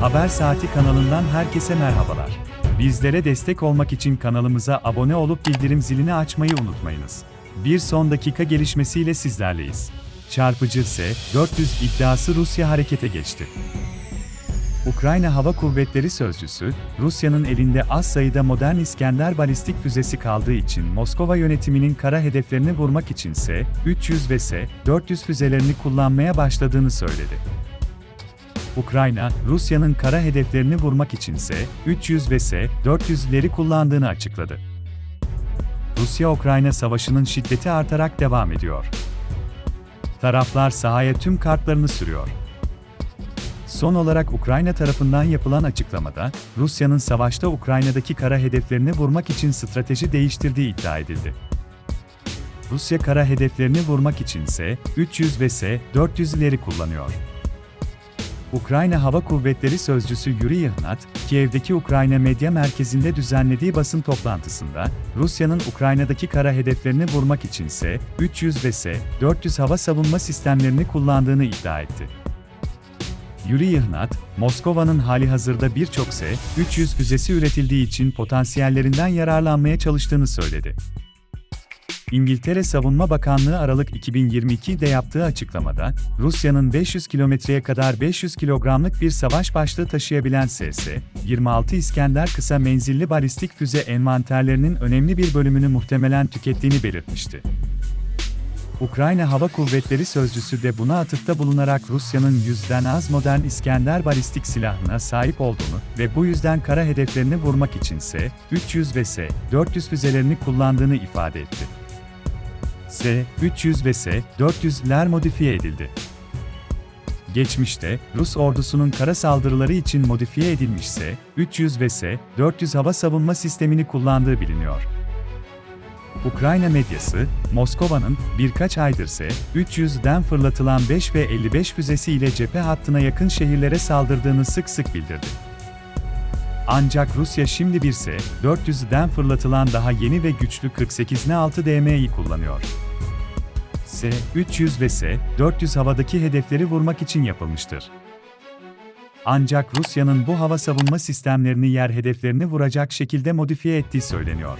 Haber Saati kanalından herkese merhabalar. Bizlere destek olmak için kanalımıza abone olup bildirim zilini açmayı unutmayınız. Bir son dakika gelişmesiyle sizlerleyiz. Çarpıcı S-400 iddiası Rusya harekete geçti. Ukrayna Hava Kuvvetleri Sözcüsü, Rusya'nın elinde az sayıda modern İskender balistik füzesi kaldığı için Moskova yönetiminin kara hedeflerini vurmak için S-300 ve S-400 füzelerini kullanmaya başladığını söyledi. Ukrayna, Rusya'nın kara hedeflerini vurmak için S-300 ve S-400'leri kullandığını açıkladı. Rusya-Ukrayna savaşının şiddeti artarak devam ediyor. Taraflar sahaya tüm kartlarını sürüyor. Son olarak Ukrayna tarafından yapılan açıklamada, Rusya'nın savaşta Ukrayna'daki kara hedeflerini vurmak için strateji değiştirdiği iddia edildi. Rusya kara hedeflerini vurmak için S-300 ve S-400'leri kullanıyor. Ukrayna Hava Kuvvetleri Sözcüsü Yuri Yıhnat, Kiev'deki Ukrayna Medya Merkezi'nde düzenlediği basın toplantısında, Rusya'nın Ukrayna'daki kara hedeflerini vurmak için S-300 ve S-400 hava savunma sistemlerini kullandığını iddia etti. Yuri Yıhnat, Moskova'nın hali hazırda birçok S-300 füzesi üretildiği için potansiyellerinden yararlanmaya çalıştığını söyledi. İngiltere Savunma Bakanlığı Aralık 2022'de yaptığı açıklamada, Rusya'nın 500 kilometreye kadar 500 kilogramlık bir savaş başlığı taşıyabilen SS-26 İskender kısa menzilli balistik füze envanterlerinin önemli bir bölümünü muhtemelen tükettiğini belirtmişti. Ukrayna Hava Kuvvetleri Sözcüsü de buna atıfta bulunarak Rusya'nın yüzden az modern İskender balistik silahına sahip olduğunu ve bu yüzden kara hedeflerini vurmak için S-300 ve S-400 füzelerini kullandığını ifade etti. S-300 ve S-400'ler modifiye edildi. Geçmişte, Rus ordusunun kara saldırıları için modifiye edilmiş S-300 ve S-400 hava savunma sistemini kullandığı biliniyor. Ukrayna medyası, Moskova'nın birkaç aydır S-300'den fırlatılan 5 ve 55 füzesi ile cephe hattına yakın şehirlere saldırdığını sık sık bildirdi. Ancak Rusya şimdi bir S-400'den fırlatılan daha yeni ve güçlü 48N6 DM'yi kullanıyor. S-300 ve S-400 havadaki hedefleri vurmak için yapılmıştır. Ancak Rusya'nın bu hava savunma sistemlerini yer hedeflerini vuracak şekilde modifiye ettiği söyleniyor.